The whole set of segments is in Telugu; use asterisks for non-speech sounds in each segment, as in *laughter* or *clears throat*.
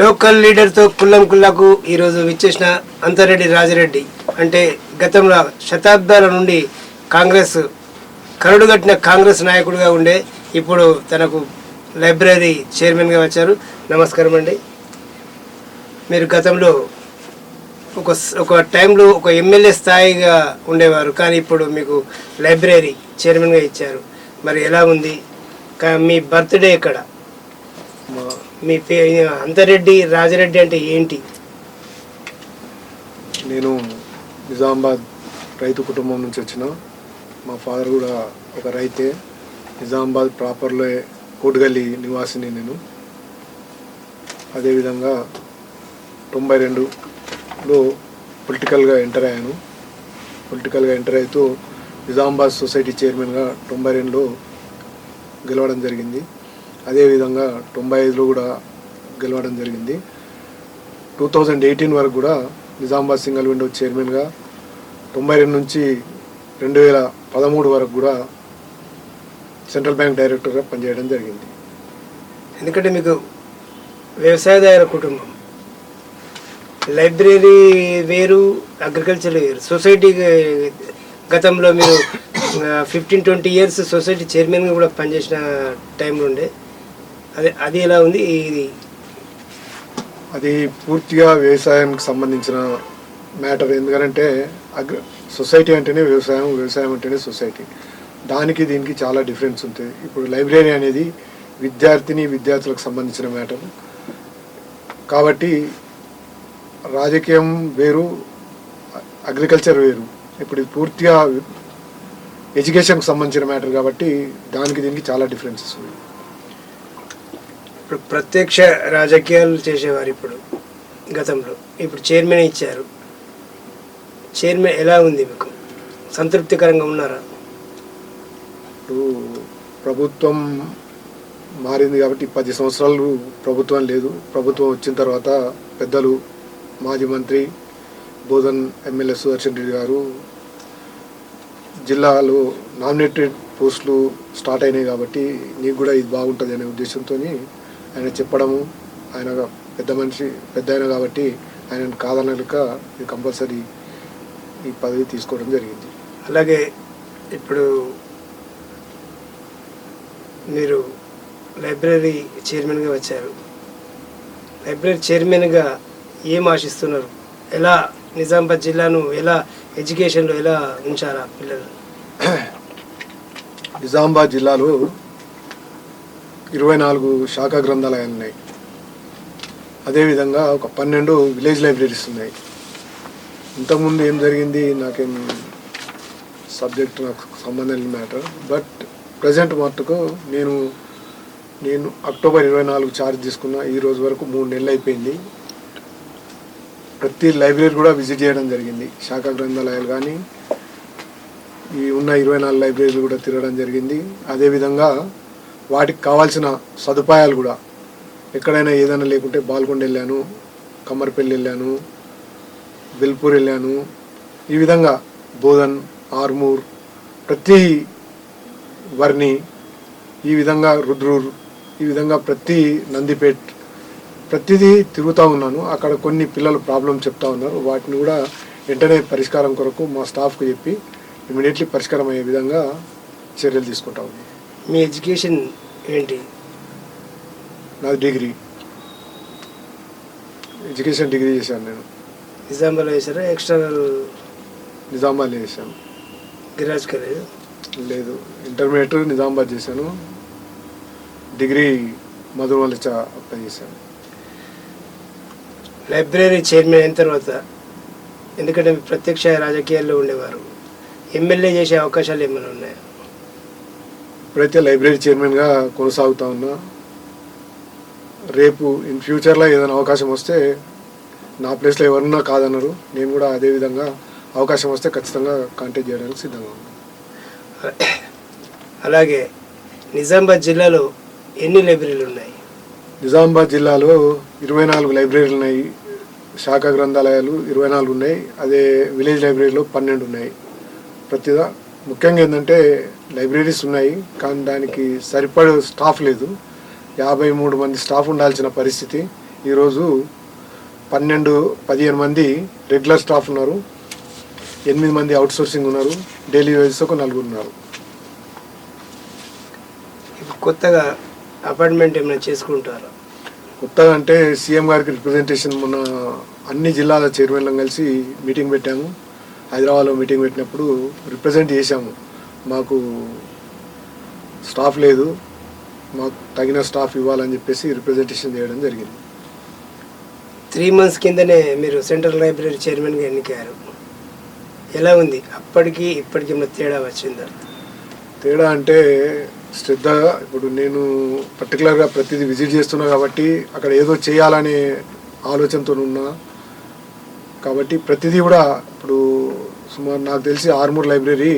లోకల్ లీడర్తో కుల్లం కుల్లాకు ఈరోజు విచ్చేసిన అంతారెడ్డి రాజిరెడ్డి. అంటే గతంలో శతాబ్దాల నుండి కాంగ్రెస్ కరుడుగట్టిన కాంగ్రెస్ నాయకుడిగా ఉండే ఇప్పుడు తనకు లైబ్రరీ చైర్మన్గా వచ్చారు. నమస్కారం అండి. మీరు గతంలో ఒక ఒక టైంలో ఒక ఎమ్మెల్యే స్థాయిగా ఉండేవారు. కానీ ఇప్పుడు మీకు లైబ్రరీ చైర్మన్గా ఇచ్చారు. మరి ఎలా ఉంది? మీ బర్త్డే ఇక్కడ మీ పే అంతరెడ్డి రాజరెడ్డి అంటే ఏంటి? నేను నిజామాబాద్ రైతు కుటుంబం నుంచి వచ్చిన. మా ఫాదర్ కూడా ఒక రైతే. నిజామాబాద్ ప్రాపర్లో కోటిగల్లి నివాసిని నేను. అదేవిధంగా తొంభై రెండులో పొలిటికల్గా ఎంటర్ అయ్యాను. పొలిటికల్గా ఎంటర్ అవుతూ నిజామాబాద్ సొసైటీ చైర్మన్గా తొంభై రెండులో గెలవడం జరిగింది. అదేవిధంగా తొంభై ఐదులో కూడా గెలవడం జరిగింది. టూ థౌజండ్ ఎయిటీన్ వరకు కూడా నిజామాబాద్ సింగల్ విండో చైర్మన్గా తొంభై రెండు నుంచి రెండు వేల పదమూడు వరకు కూడా సెంట్రల్ బ్యాంక్ డైరెక్టర్గా పనిచేయడం జరిగింది. ఎందుకంటే మీకు వ్యవసాయదారుల కుటుంబం లైబ్రరీ వేరు అగ్రికల్చర్ వేరు. సొసైటీ గతంలో మీరు ఫిఫ్టీన్ ట్వంటీ ఇయర్స్ సొసైటీ చైర్మన్గా కూడా పనిచేసిన టైంలో ఉండే అదే అది ఎలా ఉంది? ఇది అది పూర్తిగా వ్యవసాయానికి సంబంధించిన మ్యాటర్. ఎందుకంటే అగ్ర సొసైటీ అంటేనే వ్యవసాయం వ్యవసాయం అంటేనే సొసైటీ. దానికి దీనికి చాలా డిఫరెన్స్ ఉంటుంది. ఇప్పుడు లైబ్రరీ అనేది విద్యార్థిని విద్యార్థులకు సంబంధించిన మ్యాటర్. కాబట్టి రాజకీయం వేరు అగ్రికల్చర్ వేరు. ఇప్పుడు పూర్తిగా ఎడ్యుకేషన్కి సంబంధించిన మ్యాటర్ కాబట్టి దానికి దీనికి చాలా డిఫరెన్సెస్ ఉన్నాయి. ఇప్పుడు ప్రత్యక్ష రాజకీయాలు చేసేవారు ఇప్పుడు గతంలో. ఇప్పుడు చైర్మన్ ఇచ్చారు. చైర్మన్ ఎలా ఉంది మీకు? సంతృప్తికరంగా ఉన్నారా? ఇప్పుడు ప్రభుత్వం మారింది కాబట్టి పది సంవత్సరాలు ప్రభుత్వం లేదు. ప్రభుత్వం వచ్చిన తర్వాత పెద్దలు మాజీ మంత్రి బోధన్ ఎమ్మెల్యే సుదర్శన్ రెడ్డి గారు జిల్లాలో నామినేటెడ్ పోస్టులు స్టార్ట్ అయినాయి కాబట్టి నీకు కూడా ఇది బాగుంటుంది అనే ఉద్దేశంతో ఆయన చెప్పడము ఆయన పెద్ద మనిషి పెద్ద ఆయన కాబట్టి ఆయన కాదనలేక కంపల్సరీ ఈ పదవి తీసుకోవడం జరిగింది. అలాగే ఇప్పుడు మీరు లైబ్రరీ చైర్మన్గా వచ్చారు. లైబ్రరీ చైర్మన్గా ఏం ఆశిస్తున్నారు? ఎలా నిజామాబాద్ జిల్లాను ఎలా ఎడ్యుకేషన్లో ఎలా ఉంచాలా పిల్లలు? నిజామాబాద్ జిల్లాలో ఇరవై నాలుగు శాఖా గ్రంథాలయాలు ఉన్నాయి. అదేవిధంగా ఒక పన్నెండు విలేజ్ లైబ్రరీస్ ఉన్నాయి. ఇంతకుముందు ఏం జరిగింది? నాకేం సబ్జెక్ట్ నాకు సంబంధం లేని మ్యాటర్. బట్ ప్రజెంట్ మట్టుకు నేను నేను అక్టోబర్ ఇరవై నాలుగు ఛార్జ్ తీసుకున్న ఈ రోజు వరకు మూడు నెలలు అయిపోయింది. ప్రతి లైబ్రరీ కూడా విజిట్ చేయడం జరిగింది. శాఖ గ్రంథాలయాలు కానీ ఈ ఉన్న ఇరవై నాలుగు లైబ్రరీలు కూడా తిరగడం జరిగింది. అదేవిధంగా వాటికి కావాల్సిన సదుపాయాలు కూడా. ఎక్కడైనా ఏదైనా లేకుంటే బాల్కొండ వెళ్ళాను కమ్మర్పల్లి వెళ్ళాను బెల్పూర్ వెళ్ళాను. ఈ విధంగా బోధన్ ఆర్మూర్ ప్రతి వర్ణి ఈ విధంగా రుద్రూర్ ఈ విధంగా ప్రతి నందిపేట్ ప్రతిదీ తిరుగుతూ ఉన్నాను. అక్కడ కొన్ని పిల్లలు ప్రాబ్లం చెప్తా ఉన్నారు. వాటిని కూడా వెంటనే పరిష్కారం కొరకు మా స్టాఫ్కి చెప్పి ఇమీడియట్లీ పరిష్కారం అయ్యే విధంగా చర్యలు తీసుకుంటా ఉన్నాను. మీ ఎడ్యుకేషన్ ఏంటి? నాది డిగ్రీ. ఎడ్యుకేషన్ డిగ్రీ చేశాను నేను. నిజామాబాద్లో వేసారా ఎక్స్టర్నల్? నిజామాబాద్ చేశాను. గిరాజ్ కాలేజ్? లేదు. ఇంటర్మీడియట్ నిజామాబాద్ చేశాను. డిగ్రీ మధురవల్లి అప్లై చేశాను. లైబ్రరీ చైర్మన్ అయిన తర్వాత ఎందుకంటే ప్రత్యక్ష రాజకీయాల్లో ఉండేవారు. ఎమ్మెల్యే చేసే అవకాశాలు ఏమైనా ఉన్నాయా? ఇప్పుడైతే లైబ్రరీ చైర్మన్గా కొనసాగుతా ఉన్నా. రేపు ఇన్ ఫ్యూచర్లో ఏదైనా అవకాశం వస్తే నా ప్లేస్లో ఎవరున్నా కాదన్నారు నేను కూడా అదే విధంగా అవకాశం వస్తే ఖచ్చితంగా కాంటాక్ట్ చేయడానికి సిద్ధంగా ఉన్నాను అలాగే నిజామాబాద్ జిల్లాలో ఎన్ని లైబ్రరీలు ఉన్నాయి? నిజామాబాద్ జిల్లాలో ఇరవై నాలుగు లైబ్రరీలు ఉన్నాయి. శాఖా గ్రంథాలయాలు ఇరవై నాలుగు ఉన్నాయి. అదే విలేజ్ లైబ్రరీలో పన్నెండు ఉన్నాయి. ప్రతిదా ముఖ్యంగా ఏంటంటే లైబ్రరీస్ ఉన్నాయి కానీ దానికి సరిపడే స్టాఫ్ లేదు. యాభై మూడు మంది స్టాఫ్ ఉండాల్సిన పరిస్థితి. ఈరోజు పన్నెండు పదిహేను మంది రెగ్యులర్ స్టాఫ్ ఉన్నారు. ఎనిమిది మంది అవుట్ సోర్సింగ్ ఉన్నారు. డైలీ వేజెస్ ఒక నలుగురు ఉన్నారు. కొత్తగా అపార్ట్మెంట్ ఏమైనా చేసుకుంటారా? కొత్తగా అంటే సీఎం గారికి రిప్రజెంటేషన్ మొన్న అన్ని జిల్లాల చైర్మన్లను కలిసి మీటింగ్ పెట్టాము. హైదరాబాద్లో మీటింగ్ పెట్టినప్పుడు రిప్రజెంట్ చేశాము. మాకు స్టాఫ్ లేదు. మాకు తగిన స్టాఫ్ ఇవ్వాలని చెప్పేసి రిప్రజెంటేషన్ చేయడం జరిగింది. త్రీ మంత్స్ కిందనే మీరు సెంట్రల్ లైబ్రరీ చైర్మన్గా ఎన్నికయ్యారు. ఎలా ఉంది? అప్పటికి ఇప్పటికి ఏమైనా తేడా వచ్చిందా? తేడా అంటే శ్రద్ధ. ఇప్పుడు నేను పర్టికులర్గా ప్రతిదీ విజిట్ చేస్తున్నా కాబట్టి అక్కడ ఏదో చేయాలనే ఆలోచనతో ఉన్నా కాబట్టి ప్రతిదీ కూడా ఇప్పుడు సుమారు నాకు తెలిసి Armoor library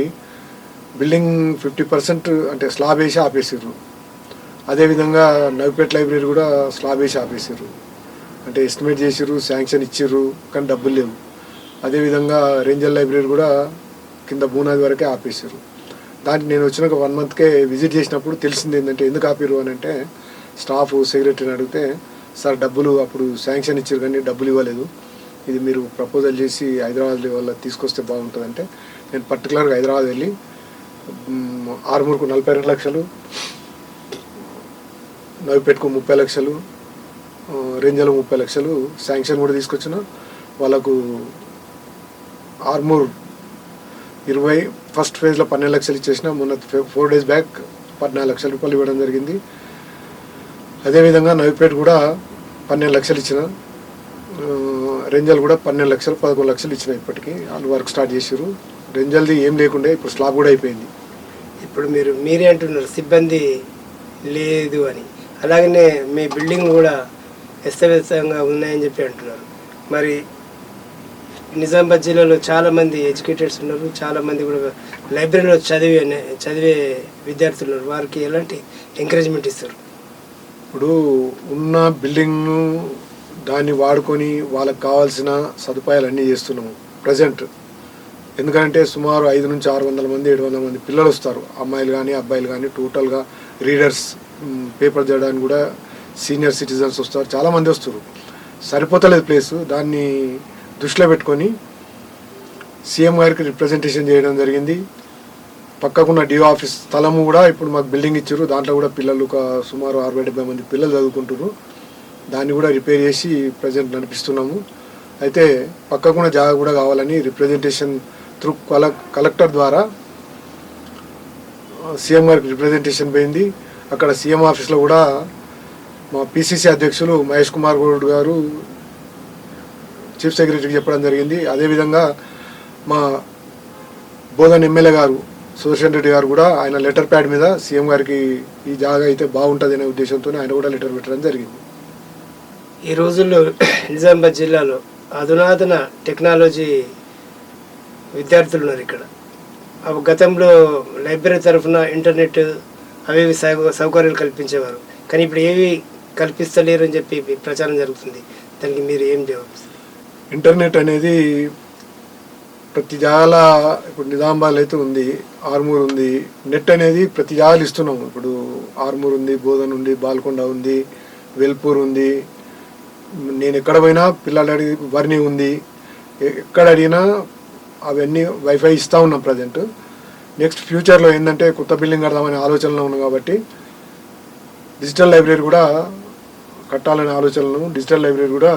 building fifty percent అంటే స్లాబ్ వేసి ఆపేసారు అదేవిధంగా నవిపేట్ లైబ్రరీ కూడా స్లాబ్ వేసి ఆపేసారు అంటే ఎస్టిమేట్ చేసిర్రు శాంక్షన్ ఇచ్చిర్రు కానీ డబ్బులు లేవు. అదేవిధంగా రేంజల్ లైబ్రరీ కూడా కింద బూనాది వరకే ఆపేసారు దానికి నేను వచ్చినాక వన్ మంత్కే విజిట్ చేసినప్పుడు తెలిసింది ఏంటంటే ఎందుకు ఆపిరు అని అంటే స్టాఫ్ సెక్రటరీని అడిగితే సార్ డబ్బులు అప్పుడు శాంక్షన్ ఇచ్చారు కానీ డబ్బులు ఇవ్వలేదు. ఇది మీరు ప్రపోజల్ చేసి హైదరాబాద్ లెవెల్లో తీసుకొస్తే బాగుంటుందంటే నేను పర్టికులర్గా హైదరాబాద్ వెళ్ళి ఆరుమూరుకు నలభై రెండు లక్షలు నవిపేటకు ముప్పై లక్షలు ఆ, రేంజలో ముప్పై లక్షలు శాంక్షన్ కూడా తీసుకొచ్చిన. వాళ్ళకు ఆర్మూర్ ఇరవై ఫస్ట్ ఫేజ్లో పన్నెండు లక్షలు ఇచ్చేసిన మొన్న ఫోర్ డేస్ బ్యాక్ పద్నాలుగు లక్షల రూపాయలు ఇవ్వడం జరిగింది. అదేవిధంగా నవిపేట కూడా పన్నెండు లక్షలు ఇచ్చిన రెంజల్ కూడా పన్నెండు లక్షలు పదకొండు లక్షలు ఇచ్చిన ఇప్పటికి. వాళ్ళు వర్క్ స్టార్ట్ చేసారు రెంజల్ది ఏం లేకుండే ఇప్పుడు స్లాబ్ కూడా అయిపోయింది. ఇప్పుడు మీరు మీరే అంటున్నారు సిబ్బంది లేదు అని. అలాగనే మీ బిల్డింగ్లు కూడా వ్యస్తవ్యస్తంగా ఉన్నాయని చెప్పి అంటున్నారు. మరి నిజామాబాద్ జిల్లాలో చాలామంది ఎడ్యుకేటెడ్స్ ఉన్నారు చాలామంది కూడా లైబ్రరీలో చదివే చదివే విద్యార్థులు ఉన్నారు. వారికి ఎలాంటి ఎంకరేజ్మెంట్ ఇస్తారు? ఇప్పుడు ఉన్న బిల్డింగ్ను దాన్ని వాడుకొని వాళ్ళకి కావాల్సిన సదుపాయాలు అన్నీ చేస్తున్నాము ప్రజెంట్ ఎందుకంటే సుమారు ఐదు నుంచి ఆరు వందల మంది ఏడు వందల మంది పిల్లలు వస్తారు. అమ్మాయిలు కానీ అబ్బాయిలు కానీ టోటల్గా రీడర్స్ పేపర్ చదవడానికి కూడా సీనియర్ సిటిజన్స్ వస్తారు. చాలామంది వస్తారు. సరిపోతలేదు ప్లేస్ దాన్ని దృష్టిలో పెట్టుకొని సీఎం గారికి రిప్రజెంటేషన్ చేయడం జరిగింది. పక్కకున్న డిఓ ఆఫీస్ స్థలము కూడా ఇప్పుడు మాకు బిల్డింగ్ ఇచ్చారు. దాంట్లో కూడా పిల్లలు ఒక సుమారు అరవై డెబ్బై మంది పిల్లలు చదువుకుంటున్నారు. దాన్ని కూడా రిపేర్ చేసి ప్రజెంట్ నడిపిస్తున్నాము అయితే పక్కకున్న జాగా కూడా కావాలని రిప్రజెంటేషన్ త్రూ కల కలెక్టర్ ద్వారా సీఎం గారికి రిప్రజెంటేషన్ పోయింది. అక్కడ సీఎం ఆఫీస్లో కూడా మా పిసిసి అధ్యక్షులు మహేష్ కుమార్ గౌడ్ గారు చీఫ్ సెక్రటరీకి చెప్పడం జరిగింది. అదేవిధంగా మా బోధన్ ఎమ్మెల్యే గారు సుదర్శన్ రెడ్డి గారు కూడా ఆయన లెటర్ ప్యాడ్ మీద సీఎం గారికి ఈ జాగా అయితే బాగుంటుంది అనే ఉద్దేశంతో ఆయన కూడా లెటర్ పెట్టడం జరిగింది. ఈ రోజుల్లో నిజామాబాద్ జిల్లాలో అధునాతన టెక్నాలజీ విద్యార్థులు ఉన్నారు ఇక్కడ. అవి గతంలో లైబ్రరీ తరఫున ఇంటర్నెట్ అవేవి సౌ- సౌకర్యాలు కల్పించేవారు. కానీ ఇప్పుడు ఏవి కల్పిస్తలేరు అని చెప్పి ప్రచారం జరుగుతుంది. దానికి మీరు ఏం జవాబు ఇంటర్నెట్ అనేది ప్రతి జాగాల ఇప్పుడు నిజామాబాద్ అయితే ఉంది ఆర్మూర్ ఉంది. నెట్ అనేది ప్రతి జాలు ఇస్తున్నాము. ఇప్పుడు ఆర్మూర్ ఉంది బోధన్ ఉంది బాల్కొండ ఉంది వెల్పూర్ ఉంది. నేను ఎక్కడ పోయినా పిల్లలు అడిగి వర్ణి ఉంది. ఎక్కడ అడిగినా అవన్నీ వైఫై ఇస్తూ ఉన్నాం ప్రజెంట్. నెక్స్ట్ ఫ్యూచర్లో ఏంటంటే కొత్త బిల్డింగ్ కడదామనే ఆలోచనలో ఉన్నాం కాబట్టి డిజిటల్ లైబ్రరీ కూడా కట్టాలనే ఆలోచనలు డిజిటల్ లైబ్రరీ కూడా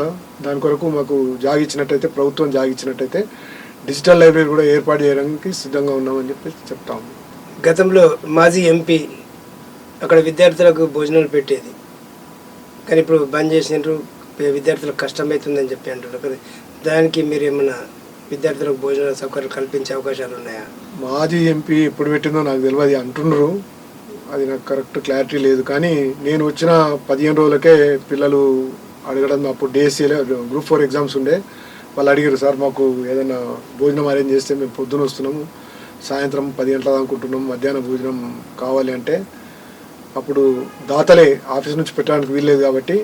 దాని కొరకు మాకు జాగిచ్చినట్టయితే ప్రభుత్వం జాగిచ్చినట్టయితే డిజిటల్ లైబ్రరీ కూడా ఏర్పాటు చేయడానికి సిద్ధంగా ఉన్నామని చెప్పి చెప్తాము గతంలో మాజీ ఎంపీ అక్కడ విద్యార్థులకు భోజనాలు పెట్టేది. కానీ ఇప్పుడు బంద్ చేసినారు విద్యార్థులకు కష్టమవుతుందని చెప్పి అంటున్నారు. కదా దానికి మీరు ఏమైనా విద్యార్థులకు భోజన సౌకర్యాలు కల్పించే అవకాశాలు ఉన్నాయా? మాజీ ఎంపీ ఎప్పుడు పెట్టిందో నాకు తెలియదు అంటున్నారు అది నాకు కరెక్ట్ క్లారిటీ లేదు. కానీ నేను వచ్చిన పదిహేను రోజులకే పిల్లలు అడగడం అప్పుడు డిఎస్సీలో గ్రూప్ ఫోర్ ఎగ్జామ్స్ ఉండే. వాళ్ళు అడిగారు సార్ మాకు ఏదైనా భోజనం అరేంజ్ చేస్తే మేము పొద్దున వస్తున్నాము సాయంత్రం పది గంటల అనుకుంటున్నాం మధ్యాహ్నం భోజనం కావాలి అంటే. అప్పుడు దాతలే ఆఫీస్ నుంచి పెట్టడానికి వీల్లేదు కాబట్టి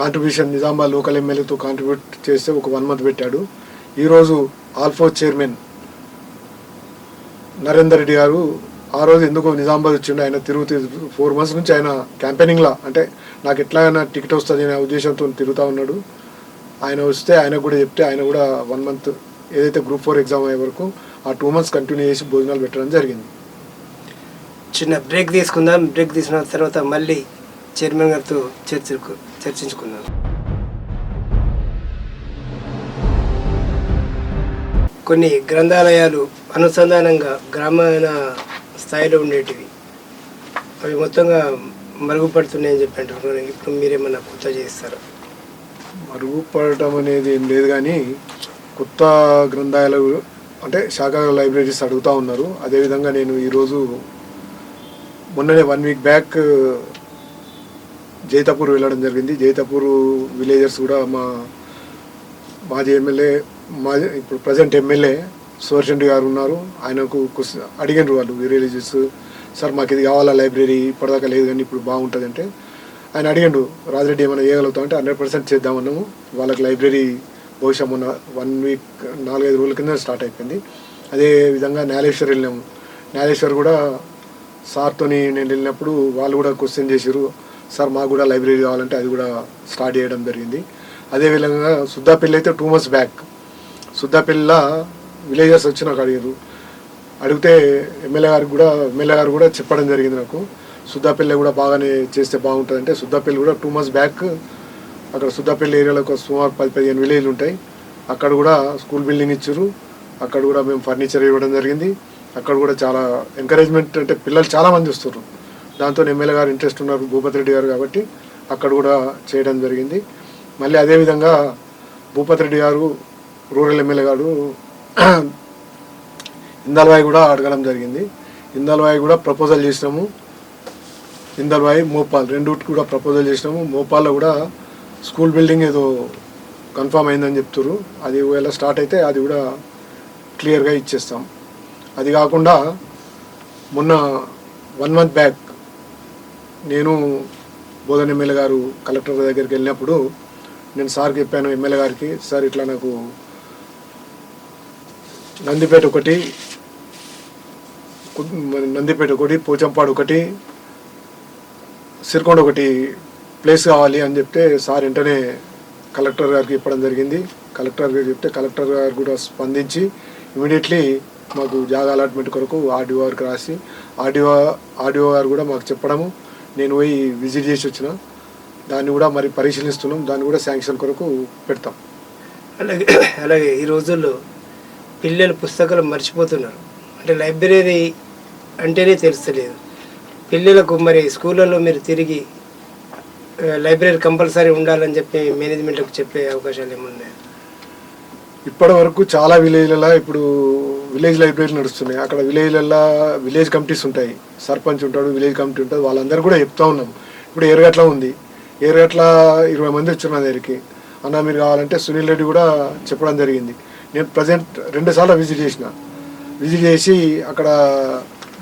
కాంట్రిబ్యూషన్ నిజామాబాద్ లోకల్ ఎమ్మెల్యేతో కాంట్రిబ్యూట్ చేస్తే ఒక వన్ మంత్ పెట్టాడు. ఈరోజు ఆల్ఫో చైర్మన్ నరేందర్ రెడ్డి గారు ఆ రోజు ఎందుకో నిజామాబాద్ వచ్చిండు ఆయన తిరుగుతూ ఫోర్ మంత్స్ నుంచి ఆయన క్యాంపెయినింగ్లా అంటే నాకు ఎట్లాగైనా టికెట్ వస్తుంది అనే ఉద్దేశంతో తిరుగుతూ ఉన్నాడు. ఆయన వస్తే ఆయన కూడా చెప్తే ఆయన కూడా వన్ మంత్ ఏదైతే గ్రూప్ ఫోర్ ఎగ్జామ్ అయ్యే వరకు ఆ టూ మంత్స్ కంటిన్యూ చేసి భోజనాలు పెట్టడం జరిగింది. చిన్న బ్రేక్ తీసుకుందాం. బ్రేక్ తీసుకున్న తర్వాత మళ్ళీ చైర్మన్ గారితో చర్చకు చర్చించుకున్నాను. కొన్ని గ్రంథాలయాలు అనుసంధానంగా గ్రామీణ స్థాయిలో ఉండేటివి. అవి మొత్తంగా మరుగుపడుతున్నాయని చెప్పి అంటున్నారు ఇప్పుడు మీరేమన్నా కొత్త చేస్తారా? మరుగుపడటం అనేది ఏం లేదు కానీ కొత్త గ్రంథాలయాలు అంటే శాఖ లైబ్రరీస్ అడుగుతూ ఉన్నారు. అదేవిధంగా నేను ఈరోజు మొన్ననే వన్ వీక్ బ్యాక్ జైతాపూర్ వెళ్ళడం జరిగింది. జైతాపూర్ విలేజర్స్ కూడా మా మాజీ ఎమ్మెల్యే మాజీ ఇప్పుడు ప్రజెంట్ ఎమ్మెల్యే సువర్చండి గారు ఉన్నారు. ఆయనకు క్వశ్చన్ అడిగినారు వాళ్ళు విలేజెస్ సార్ మాకు ఇది కావాలా లైబ్రరీ? ఇప్పటిదాకా లేదు కానీ ఇప్పుడు బాగుంటుంది అంటే ఆయన అడిగిండు. రాజరెడ్డి ఏమైనా చేయగలుగుతాం అంటే హండ్రెడ్ పర్సెంట్ చేద్దామన్నాము వాళ్ళకి లైబ్రరీ బహుశా మొన్న వన్ వీక్ నాలుగైదు రోజుల కింద స్టార్ట్ అయిపోయింది. అదే విధంగా నేలేశ్వర్ వెళ్ళినాము. నేలేశ్వర్ కూడా సార్తోని నేను వెళ్ళినప్పుడు వాళ్ళు కూడా క్వశ్చన్ చేశారు సార్ మాకు కూడా లైబ్రరీ కావాలంటే అది కూడా స్టార్ట్ చేయడం జరిగింది. అదేవిధంగా సుద్దాపల్లి అయితే టూ మంత్స్ బ్యాక్ సుద్దాపల్లిలో విలేజర్స్ వచ్చి నాకు అడిగారు. అడిగితే ఎమ్మెల్యే గారికి కూడా ఎమ్మెల్యే గారు కూడా చెప్పడం జరిగింది నాకు. సుద్దాపల్లి కూడా బాగానే చేస్తే బాగుంటుంది అంటే సుద్దాపల్లి కూడా టూ మంత్స్ బ్యాక్ అక్కడ సుద్దాపల్లి ఏరియాలో ఒక సుమారు పది పదిహేను విలేజ్లు ఉంటాయి. అక్కడ కూడా స్కూల్ బిల్డింగ్ ఇచ్చారు. అక్కడ కూడా మేము ఫర్నిచర్ ఇవ్వడం జరిగింది. అక్కడ కూడా చాలా ఎంకరేజ్మెంట్ అంటే పిల్లలు చాలామంది వస్తున్నారు. దాంతో ఎమ్మెల్యే గారు ఇంట్రెస్ట్ ఉన్నారు భూపతి రెడ్డి గారు కాబట్టి అక్కడ కూడా చేయడం జరిగింది. మళ్ళీ అదేవిధంగా భూపతి రెడ్డి గారు రూరల్ ఎమ్మెల్యే గారు *clears throat* ఇందల్వాయి కూడా అడగడం జరిగింది. ఇందల్వాయి కూడా ప్రపోజల్ చేసినాము. ఇందల్వాయి మోపాల్ రెండు కూడా ప్రపోజల్ చేసినాము. మోపాల్లో కూడా స్కూల్ బిల్డింగ్ ఏదో కన్ఫామ్ అయిందని చెప్తున్నారు అది ఒకవేళ స్టార్ట్ అయితే అది కూడా క్లియర్గా ఇచ్చేస్తాం. అది కాకుండా మొన్న వన్ మంత్ బ్యాక్ నేను బోధన ఎమ్మెల్యే గారు కలెక్టర్ దగ్గరికి వెళ్ళినప్పుడు నేను సార్కి చెప్పాను ఎమ్మెల్యే గారికి సార్ ఇట్లా నాకు నందిపేట ఒకటి నందిపేట ఒకటి పోచంపాడు ఒకటి సిరికొండ ఒకటి ప్లేస్ కావాలి అని చెప్తే సార్ వెంటనే కలెక్టర్ గారికి చెప్పడం జరిగింది. కలెక్టర్ గారు చెప్తే కలెక్టర్ గారు కూడా స్పందించి ఇమీడియట్లీ మాకు జాగా అలాట్మెంట్ కొరకు ఆర్డీఓ గారికి రాసి ఆర్డీఓ ఆర్డీఓ గారు కూడా మాకు చెప్పడము. నేను పోయి విజిట్ చేసి వచ్చిన దాన్ని కూడా మరి పరిశీలిస్తున్నాం దాన్ని కూడా శాంక్షన్ కొరకు పెడతాం. అలాగే అలాగే ఈ రోజుల్లో పిల్లలు పుస్తకాలు మర్చిపోతున్నారు. అంటే లైబ్రరీ అంటేనే తెలుస్తలేదు. పిల్లలకు మరి స్కూళ్ళల్లో మీరు తిరిగి లైబ్రరీ కంపల్సరీ ఉండాలని చెప్పి మేనేజ్మెంట్కి చెప్పే అవకాశాలు ఏమున్నాయి? ఇప్పటి వరకు చాలా విలేజ్లలో ఇప్పుడు విలేజ్ లైబ్రరీలు నడుస్తున్నాయి. అక్కడ విలేజ్లలో విలేజ్ కమిటీస్ ఉంటాయి. సర్పంచ్ ఉంటాడు విలేజ్ కమిటీ ఉంటుంది వాళ్ళందరూ కూడా చెప్తా ఉన్నాం. ఇప్పుడు ఏరుగట్ల ఉంది. ఏరుగట్ల ఇరవై మంది వచ్చారు నా దగ్గరికి. అన్న మీరు కావాలంటే సునీల్ రెడ్డి కూడా చెప్పడం జరిగింది. నేను ప్రజెంట్ రెండు సార్లు విజిట్ చేసిన. విజిట్ చేసి అక్కడ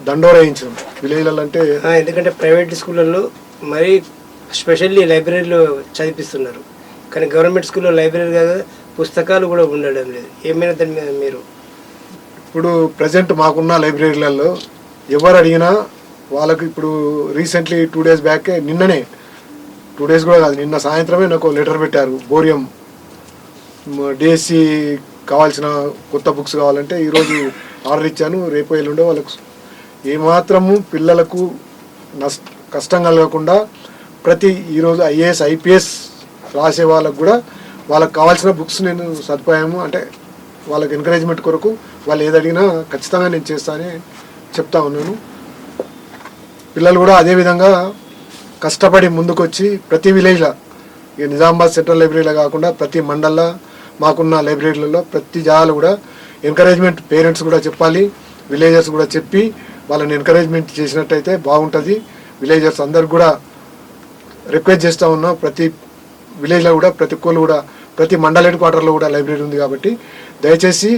దండోర వేయించడం విలేజ్లలో అంటే ఎందుకంటే ప్రైవేట్ స్కూళ్ళల్లో మరీ స్పెషల్లీ లైబ్రరీలో చదివిస్తున్నారు కానీ గవర్నమెంట్ స్కూల్లో లైబ్రరీ కాదు పుస్తకాలు కూడా ఉండడం లేదు. ఏమైనా దాని మీద మీరు ఇప్పుడు ప్రజెంట్ మాకున్న లైబ్రరీలలో ఎవరు అడిగినా వాళ్ళకి ఇప్పుడు రీసెంట్లీ టూ డేస్ బ్యాక్ నిన్ననే టూ డేస్ కూడా కాదు నిన్న సాయంత్రమే నాకు లెటర్ పెట్టారు బోరియం. డిఎస్సి కావాల్సిన కొత్త బుక్స్ కావాలంటే ఈరోజు ఆర్డర్ ఇచ్చాను రేపు ఎల్లుండే వాళ్ళకు. ఏమాత్రము పిల్లలకు నష్ట కష్టం కలగకుండా ప్రతి ఈరోజు ఐఏఎస్ ఐపీఎస్ రాసే వాళ్ళకు కూడా వాళ్ళకు కావాల్సిన బుక్స్ నేను సదుపాయము అంటే వాళ్ళకి ఎంకరేజ్మెంట్ కొరకు వాళ్ళు ఏది అడిగినా ఖచ్చితంగా నేను చేస్తానని చెప్తా ఉన్నాను. పిల్లలు కూడా అదే విధంగా కష్టపడి ముందుకొచ్చి ప్రతి విలేజ్లో ఇక నిజామాబాద్ సెంట్రల్ లైబ్రరీలో కాకుండా ప్రతి మండల్లో మాకున్న లైబ్రరీలలో ప్రతి జాగాలు కూడా ఎంకరేజ్మెంట్ పేరెంట్స్ కూడా చెప్పాలి విలేజర్స్ కూడా చెప్పి వాళ్ళని ఎంకరేజ్మెంట్ చేసినట్టయితే బాగుంటుంది. విలేజర్స్ అందరికి కూడా రిక్వెస్ట్ చేస్తూ ఉన్నాం. ప్రతి విలేజ్లో కూడా ప్రతి ఒక్కరు కూడా ప్రతి మండల్ హెడ్ క్వార్టర్లో కూడా లైబ్రరీ ఉంది కాబట్టి దయచేసి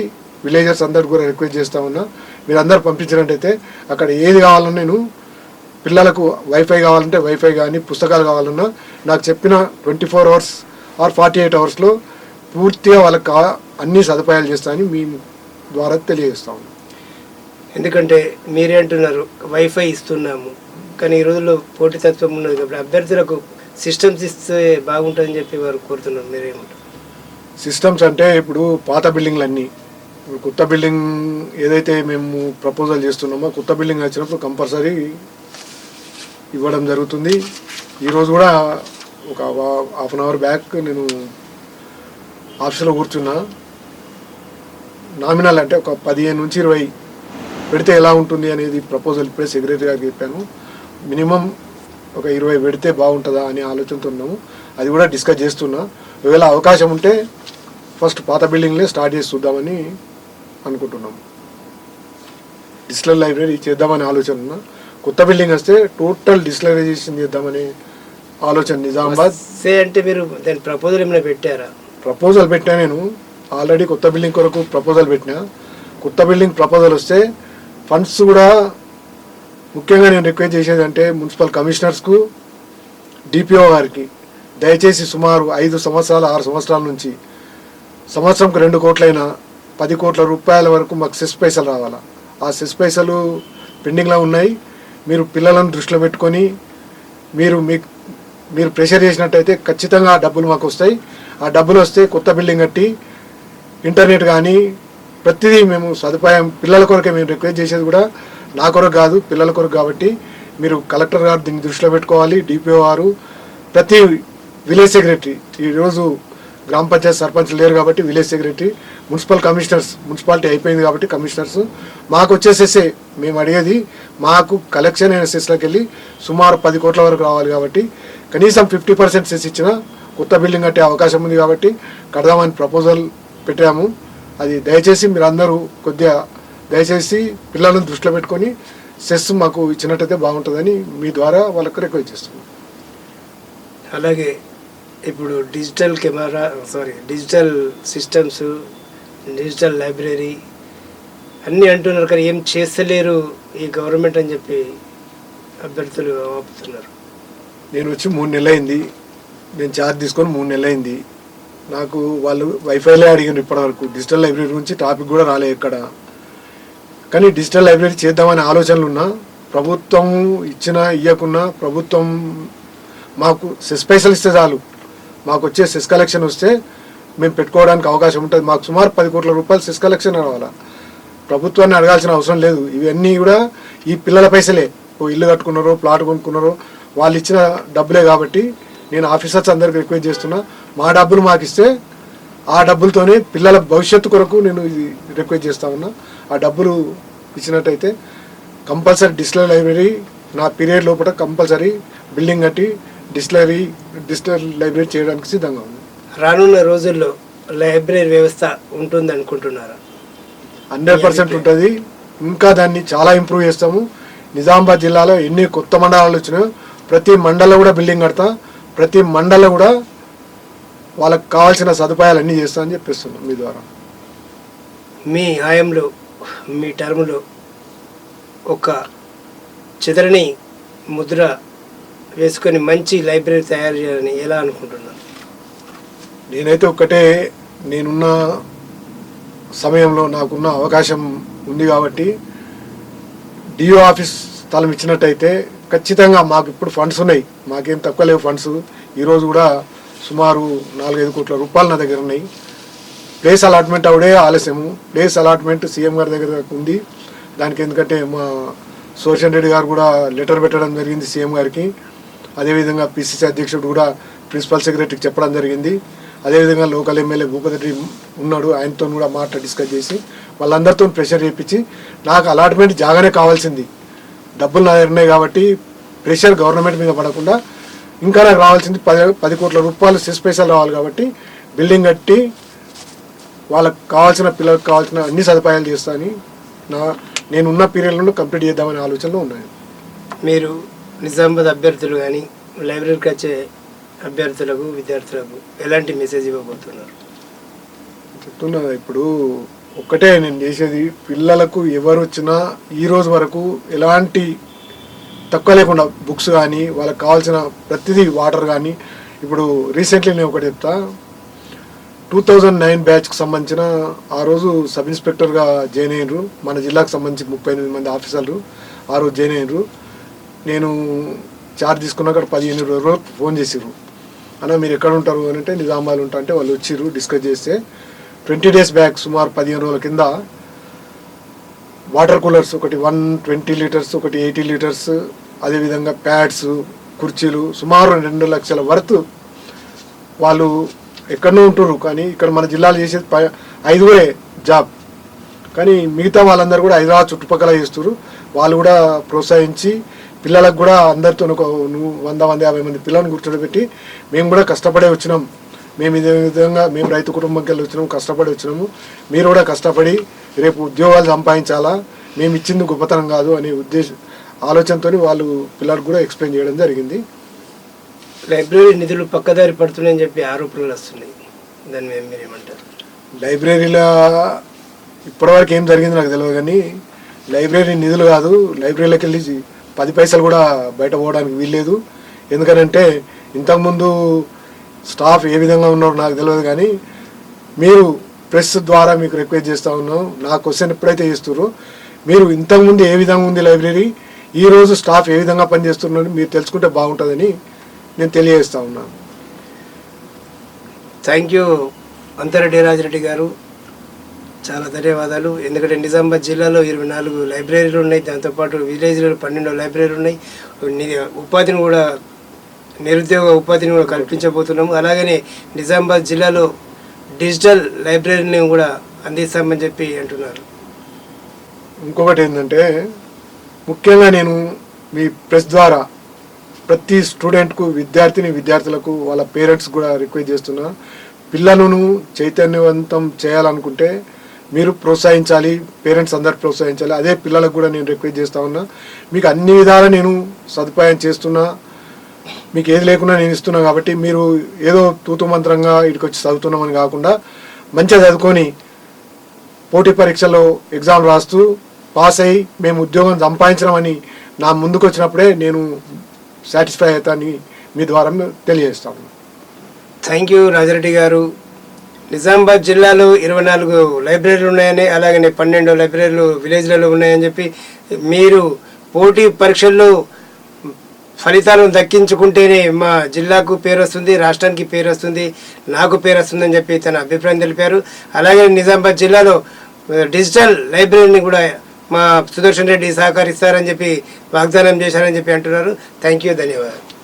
విలేజర్స్ అందరికి కూడా రిక్వెస్ట్ చేస్తూ ఉన్నా మీరు అందరు పంపించినట్టయితే అక్కడ ఏది కావాలన్నా నేను పిల్లలకు వైఫై కావాలంటే వైఫై కానీ పుస్తకాలు కావాలన్నా నాకు చెప్పిన twenty four hours or forty eight అవర్స్లో పూర్తిగా వాళ్ళకి అన్ని సదుపాయాలు చేస్తామని మీ ద్వారా తెలియజేస్తా ఎందుకంటే మీరే అంటున్నారు వైఫై ఇస్తున్నాము. కానీ ఈ రోజుల్లో పోటీతత్వం ఉన్నది కాబట్టి అభ్యర్థులకు సిస్టమ్స్ ఇస్తే బాగుంటుందని చెప్పి వారు కోరుతున్నారు. మీరేమంటారు? సిస్టమ్స్ అంటే ఇప్పుడు పాత బిల్డింగ్లు అన్నీ ఇప్పుడు కొత్త బిల్డింగ్ ఏదైతే మేము ప్రపోజల్ చేస్తున్నామో కొత్త బిల్డింగ్ వచ్చినప్పుడు కంపల్సరీ ఇవ్వడం జరుగుతుంది. ఈరోజు కూడా ఒక హాఫ్ అన్ అవర్ బ్యాక్ నేను ఆఫీస్లో కూర్చున్నా. నామినల్ అంటే ఒక పదిహేను నుంచి ఇరవై పెడితే ఎలా ఉంటుంది అనేది ప్రపోజల్ ఇప్పుడే సెక్రటరీ గారికి చెప్పాను. మినిమం ఒక ఇరవై పెడితే బాగుంటుందా అనే ఆలోచనతో ఉన్నాము. అది కూడా డిస్కస్ చేస్తున్నా. ఒకవేళ అవకాశం ఉంటే ఫస్ట్ పాత బిల్డింగ్లే స్టార్ట్ చేసి చూద్దామని అనుకుంటున్నాం. డిజిటల్ లైబ్రరీ చేద్దామని ఆలోచన ఉన్నా కొత్త బిల్డింగ్ వస్తే టోటల్ డిజిటలైజేషన్ చేద్దామని ఆలోచన నిజామాబాద్. సే అంటే మీరు దాని ప్రపోజల్ ఏమైనా పెట్టారా? ప్రపోజల్ పెట్టినా నేను. ఆల్రెడీ కొత్త బిల్డింగ్ కొరకు ప్రపోజల్ పెట్టినా. కొత్త బిల్డింగ్ ప్రపోజల్ వస్తే ఫండ్స్ కూడా ముఖ్యంగా నేను రిక్వెస్ట్ చేసేది అంటే మున్సిపల్ కమిషనర్స్కు డిపిఓ గారికి. దయచేసి సుమారు ఐదు సంవత్సరాలు ఆరు సంవత్సరాల నుంచి సంవత్సరంకు రెండు కోట్లైనా పది కోట్ల రూపాయల వరకు మాకు సెస్ పైసలు రావాలా? ఆ సెస్ పైసలు పెండింగ్లో ఉన్నాయి. మీరు పిల్లలను దృష్టిలో పెట్టుకొని మీరు మీ మీరు ప్రెషర్ చేసినట్టయితే ఖచ్చితంగా ఆ డబ్బులు మాకు వస్తాయి. ఆ డబ్బులు వస్తే కొత్త బిల్డింగ్ కట్టి ఇంటర్నెట్ కానీ ప్రతిదీ మేము సదుపాయం పిల్లల కొరకే మేము రిక్వెస్ట్ చేసేది కూడా నా కొరకు కాదు పిల్లల కొరకు కాబట్టి మీరు కలెక్టర్ గారు దీన్ని దృష్టిలో పెట్టుకోవాలి. డిపిఓ గారు ప్రతి విలేజ్ సెక్రటరీ ఈరోజు గ్రామ పంచాయతీ సర్పంచ్ లేరు కాబట్టి village secretary municipal commissioners municipality అయిపోయింది కాబట్టి కమిషనర్స్. మాకు వచ్చేసేసి మేము అడిగేది మాకు కలెక్షన్ అయిన సెస్లోకి వెళ్ళి సుమారు పది కోట్ల వరకు రావాలి కాబట్టి కనీసం ఫిఫ్టీ పర్సెంట్ సెస్ ఇచ్చిన కొత్త బిల్డింగ్ కట్టే అవకాశం ఉంది కాబట్టి కడదామని ప్రపోజల్ పెట్టాము. అది దయచేసి మీరు అందరూ కొద్దిగా దయచేసి పిల్లలను దృష్టిలో పెట్టుకొని సెస్ మాకు ఇచ్చినట్టయితే బాగుంటుందని మీ ద్వారా వాళ్ళకు రిక్వెస్ట్ చేస్తున్నాం. అలాగే ఇప్పుడు digital camera sorry digital systems digital library అన్నీ అంటున్నారు కానీ ఏం చేస్తలేరు ఈ గవర్నమెంట్ అని చెప్పి అభ్యర్థులు ఆపుతున్నారు. నేను వచ్చి మూడు నెలలైంది. నేను ఛార్జ్ తీసుకొని మూడు నెలలైంది. నాకు వాళ్ళు వైఫైలే అడిగారు ఇప్పటివరకు. డిజిటల్ లైబ్రరీ గురించి టాపిక్ కూడా రాలే ఇక్కడ కానీ డిజిటల్ లైబ్రరీ చేద్దామనే ఆలోచనలు ఉన్నా ప్రభుత్వం ఇచ్చిన ఇవ్వకున్నా ప్రభుత్వం మాకు స్పెషల్ ఇస్తే చాలు. మాకు వచ్చే సిస్ కలెక్షన్ వస్తే మేము పెట్టుకోవడానికి అవకాశం ఉంటుంది. మాకు సుమారు పది కోట్ల రూపాయలు సిస్ కలెక్షన్ రావాలా ప్రభుత్వాన్ని అడగాల్సిన అవసరం లేదు. ఇవన్నీ కూడా ఈ పిల్లల పైసలే. ఓ ఇల్లు కట్టుకున్నారో ప్లాట్ కొనుక్కున్నారో వాళ్ళు ఇచ్చిన డబ్బులే కాబట్టి నేను ఆఫీసర్స్ అందరికి రిక్వెస్ట్ చేస్తున్నా. మా డబ్బులు మాకు ఇస్తే ఆ డబ్బులతోనే పిల్లల భవిష్యత్తు కొరకు నేను ఇది రిక్వెస్ట్ చేస్తా ఉన్నా. ఆ డబ్బులు ఇచ్చినట్టయితే కంపల్సరీ డిజిటల్ లైబ్రరీ నా పీరియడ్ లోపల కంపల్సరీ బిల్డింగ్ కట్టి డిజిటలరీ డిజిటల్ లైబ్రరీ చేయడానికి సిద్ధంగా ఉంది. రానున్న రోజుల్లో లైబ్రరీ వ్యవస్థ ఉంటుంది అనుకుంటున్నారా హండ్రెడ్ పర్సెంట్ ఉంటుంది. ఇంకా దాన్ని చాలా ఇంప్రూవ్ చేస్తాము. నిజామాబాద్ జిల్లాలో ఎన్ని కొత్త మండలాలు వచ్చినాయో ప్రతి మండలం కూడా బిల్డింగ్ కడతా ప్రతి మండలం కూడా వాళ్ళకి కావాల్సిన సదుపాయాలు అన్నీ చేస్తా అని చెప్పిస్తున్నాం మీ ద్వారా. మీ హయాంలో మీ టర్మ్లో ఒక చెదరని ముద్ర వేసుకొని మంచి లైబ్రరీ తయారు చేయాలని ఎలా అనుకుంటున్నాను నేనైతే ఒక్కటే నేనున్న సమయంలో నాకున్న అవకాశం ఉంది కాబట్టి డిఓ ఆఫీస్ స్థలం ఇచ్చినట్టయితే ఖచ్చితంగా మాకు ఇప్పుడు ఫండ్స్ ఉన్నాయి. మాకేం తక్కువ లేవు ఫండ్స్. ఈరోజు కూడా సుమారు నాలుగైదు కోట్ల రూపాయలు నా దగ్గర ఉన్నాయి. ప్లేస్ అలాట్మెంట్ అవుడే ఆలస్యము. ప్లేస్ అలాట్మెంట్ సీఎం గారి దగ్గర ఉంది. దానికి ఎందుకంటే మా సోషన్ రెడ్డి గారు కూడా లెటర్ పెట్టడం జరిగింది సీఎం గారికి. అదేవిధంగా పిసిసి అధ్యక్షుడు కూడా ప్రిన్సిపల్ సెక్రటరీకి చెప్పడం జరిగింది. అదేవిధంగా లోకల్ ఎమ్మెల్యే భూపతి ఉన్నాడు. ఆయనతో కూడా మాట డిస్కస్ చేసి వాళ్ళందరితో ప్రెషర్ చేయించి నాకు అలాట్మెంట్ జాగానే కావాల్సింది. డబ్బులు నా దగ్గర ఉన్నాయి కాబట్టి ప్రెషర్ గవర్నమెంట్ మీద పడకుండా ఇంకా నాకు రావాల్సింది పది పది కోట్ల రూపాయలు సెస్ పైసలు రావాలి కాబట్టి బిల్డింగ్ కట్టి వాళ్ళకు కావాల్సిన పిల్లలకు కావాల్సిన అన్ని సదుపాయాలు చేస్తాను నా నేను ఉన్న పీరియడ్లో కంప్లీట్ చేద్దామనే ఆలోచనలో ఉన్నాయి మీరు నిజామాబాద్ అభ్యర్థులు కానీ లైబ్రరీకి వచ్చే అభ్యర్థులకు విద్యార్థులకు ఎలాంటి మెసేజ్ ఇవ్వబోతున్నారు? చెప్తున్నా ఇప్పుడు ఒక్కటే నేను చేసేది పిల్లలకు ఎవరు వచ్చినా ఈ రోజు వరకు ఎలాంటి తక్కువ లేకుండా బుక్స్ కానీ వాళ్ళకి కావాల్సిన ప్రతిదీ వాటర్ కానీ ఇప్పుడు రీసెంట్లీ నేను ఒకటి చెప్తా. టూ థౌజండ్ నైన్ బ్యాచ్కి సంబంధించిన ఆ రోజు సబ్ ఇన్స్పెక్టర్గా జాయిన్ అయ్యారు మన జిల్లాకు సంబంధించి ముప్పై ఎనిమిది మంది ఆఫీసర్లు ఆ రోజు జాయిన్ అయ్యారు నేను చార్జ్ తీసుకున్నాక పదిహేను రోజులు ఫోన్ చేసిర్రు. అన్న మీరు ఎక్కడ ఉంటారు? అని అంటే నిజామాబాద్ ఉంటా అంటే వాళ్ళు వచ్చిర్రు డిస్కస్ చేస్తే ట్వంటీ డేస్ బ్యాక్ సుమారు పదిహేను రోజుల కింద వాటర్ కూలర్స్ ఒకటి వన్ ట్వంటీ లీటర్స్ ఒకటి ఎయిటీ లీటర్స్ అదేవిధంగా ప్యాడ్స్ కుర్చీలు సుమారు రెండు లక్షల వర్త్ వాళ్ళు ఎక్కడో ఉంటున్నారు కానీ ఇక్కడ మన జిల్లాలో చేసేది ప- ఐదుగురే జాబ్ కానీ మిగతా వాళ్ళందరూ కూడా హైదరాబాద్ చుట్టుపక్కల చేస్తున్నారు వాళ్ళు కూడా ప్రోత్సహించి పిల్లలకు కూడా అందరితో ఒక ను- వంద వంద యాభై మంది పిల్లల్ని కూర్చోబెట్టి మేము కూడా కష్టపడే వచ్చినాం. మేము ఇదే విధంగా మేము రైతు కుటుంబంకి వెళ్ళి వచ్చినాము కష్టపడి వచ్చినాము. మీరు కూడా కష్టపడి రేపు ఉద్యోగాలు సంపాదించాలా? మేము ఇచ్చింది గొప్పతనం కాదు అనే ఉద్దేశం ఆలోచనతో వాళ్ళు పిల్లలకు కూడా ఎక్స్ప్లెయిన్ చేయడం జరిగింది. లైబ్రరీ నిధులు పక్కదారి పడుతున్నాయని చెప్పి ఆరోపణలు వస్తున్నాయి. దాని మీద మీరేమంటారు లైబ్రరీలో ఇప్పటివరకు ఏం జరిగింది నాకు తెలియదు కానీ లైబ్రరీ నిధులు కాదు లైబ్రరీలోకి వెళ్ళి పది పైసలు కూడా బయట పోవడానికి వీల్లేదు. ఎందుకనంటే ఇంతకుముందు స్టాఫ్ ఏ విధంగా ఉన్నారో నాకు తెలియదు కానీ మీరు ప్రెస్ ద్వారా మీకు రిక్వెస్ట్ చేస్తూ ఉన్నాం. నా క్వశ్చన్ ఎప్పుడైతే చేస్తారో మీరు ఇంతకుముందు ఏ విధంగా ఉంది లైబ్రరీ ఈరోజు స్టాఫ్ ఏ విధంగా పనిచేస్తున్నారని మీరు తెలుసుకుంటే బాగుంటుందని నేను తెలియజేస్తూ ఉన్నాను. థ్యాంక్ యూ అంతరెడ్డి రాజిరెడ్డి గారు. చాలా ధన్యవాదాలు. ఎందుకంటే నిజామాబాద్ జిల్లాలో ఇరవై నాలుగు లైబ్రరీలు ఉన్నాయి. దాంతోపాటు విలేజ్లో పన్నెండు లైబ్రరీలు ఉన్నాయి. ఉపాధిని కూడా నిరుద్యోగ ఉపాధిని కూడా కల్పించబోతున్నాము. అలాగనే నిజామాబాద్ జిల్లాలో డిజిటల్ లైబ్రరీని కూడా అందిస్తామని చెప్పి అంటున్నారు. ఇంకొకటి ఏంటంటే ముఖ్యంగా నేను మీ ప్రెస్ ద్వారా ప్రతి స్టూడెంట్కు విద్యార్థిని విద్యార్థులకు వాళ్ళ పేరెంట్స్ కూడా రిక్వెస్ట్ చేస్తున్నా. పిల్లలను చైతన్యవంతం చేయాలనుకుంటే మీరు ప్రోత్సహించాలి పేరెంట్స్ అందరు ప్రోత్సహించాలి. అదే పిల్లలకు కూడా నేను రిక్వెస్ట్ చేస్తా ఉన్నా. మీకు అన్ని విధాలా నేను సదుపాయం చేస్తున్నా. మీకు ఏది లేకుండా నేను ఇస్తున్నా కాబట్టి మీరు ఏదో తూతు మంత్రంగా ఇక్కడికి వచ్చి చదువుతున్నామని కాకుండా మంచిగా చదువుకొని పోటీ పరీక్షలో ఎగ్జామ్ రాస్తూ పాస్ అయ్యి మేము ఉద్యోగం సంపాదించడమని నా ముందుకు వచ్చినప్పుడే నేను సాటిస్ఫై అవుతానని మీ ద్వారా తెలియజేస్తాను థ్యాంక్ యూ రాజరెడ్డి గారు. నిజామాబాద్ జిల్లాలో ఇరవై నాలుగు లైబ్రరీలు ఉన్నాయని అలాగనే పన్నెండు లైబ్రరీలు విలేజ్లలో ఉన్నాయని చెప్పి మీరు పోటీ పరీక్షల్లో ఫలితాలను దక్కించుకుంటేనే మా జిల్లాకు పేరు వస్తుంది రాష్ట్రానికి పేరు వస్తుంది నాకు పేరు వస్తుందని చెప్పి తన అభిప్రాయం తెలిపారు. అలాగే నిజామాబాద్ జిల్లాలో డిజిటల్ లైబ్రరీని కూడా మా సుదర్శన్ రెడ్డి సహకరిస్తారని చెప్పి వాగ్దానం చేశారని చెప్పి అంటున్నారు. థ్యాంక్ యూ ధన్యవాదాలు.